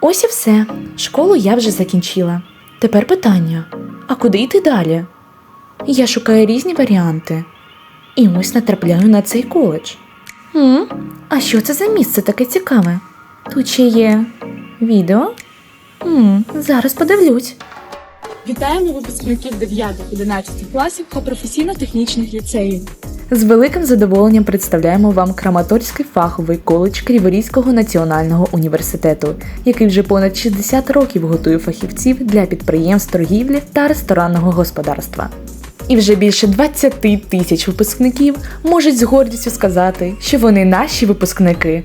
Ось і все. Школу я вже закінчила. Тепер питання: а куди йти далі? Я шукаю різні варіанти. І ось натрапляю на цей коледж. М? А що це за місце таке цікаве? Тут ще є відео? М, зараз подивлюсь. Вітаємо випускників 9-11 класів та професійно-технічних ліцеїв. З великим задоволенням представляємо вам Краматорський фаховий коледж Криворізького національного університету, який вже понад 60 років готує фахівців для підприємств торгівлі та ресторанного господарства. І вже більше 20 тисяч випускників можуть з гордістю сказати, що вони наші випускники.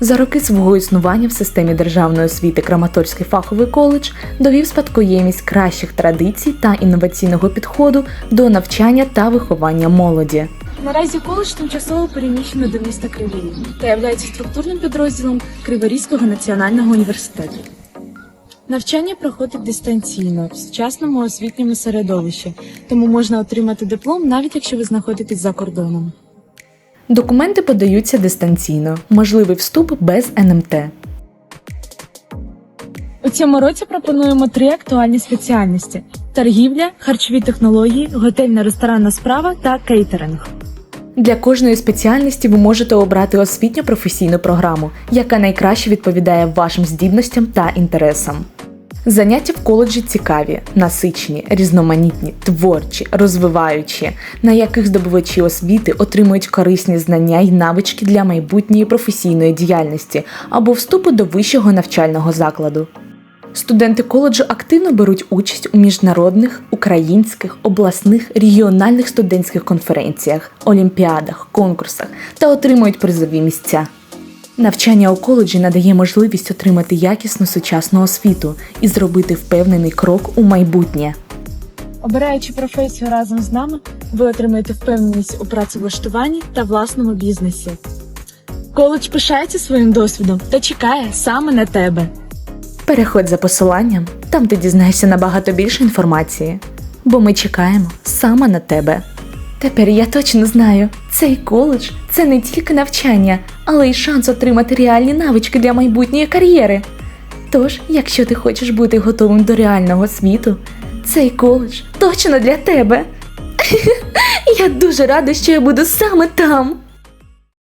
За роки свого існування в системі державної освіти Краматорський фаховий коледж довів спадкоємість кращих традицій та інноваційного підходу до навчання та виховання молоді. Наразі коледж тимчасово переміщено до міста Кривий та являється структурним підрозділом Криворізького національного університету. Навчання проходить дистанційно в сучасному освітньому середовищі, тому можна отримати диплом навіть якщо ви знаходитесь за кордоном. Документи подаються дистанційно, можливий вступ без НМТ. У цьому році пропонуємо три актуальні спеціальності: торгівля, харчові технології, готельна ресторанна справа та кейтеринг. Для кожної спеціальності ви можете обрати освітньо-професійну програму, яка найкраще відповідає вашим здібностям та інтересам. Заняття в коледжі цікаві, насичені, різноманітні, творчі, розвиваючі, на яких здобувачі освіти отримують корисні знання й навички для майбутньої професійної діяльності або вступу до вищого навчального закладу. Студенти коледжу активно беруть участь у міжнародних, українських, обласних, регіональних студентських конференціях, олімпіадах, конкурсах та отримують призові місця. Навчання у коледжі надає можливість отримати якісну сучасну освіту і зробити впевнений крок у майбутнє. Обираючи професію разом з нами, ви отримаєте впевненість у працевлаштуванні та власному бізнесі. Коледж пишається своїм досвідом та чекає саме на тебе. Переходь за посиланням, там ти дізнаєшся набагато більше інформації, бо ми чекаємо саме на тебе. Тепер я точно знаю, цей коледж це не тільки навчання, але й шанс отримати реальні навички для майбутньої кар'єри. Тож, якщо ти хочеш бути готовим до реального світу, цей коледж точно для тебе. Я дуже рада, що я буду саме там.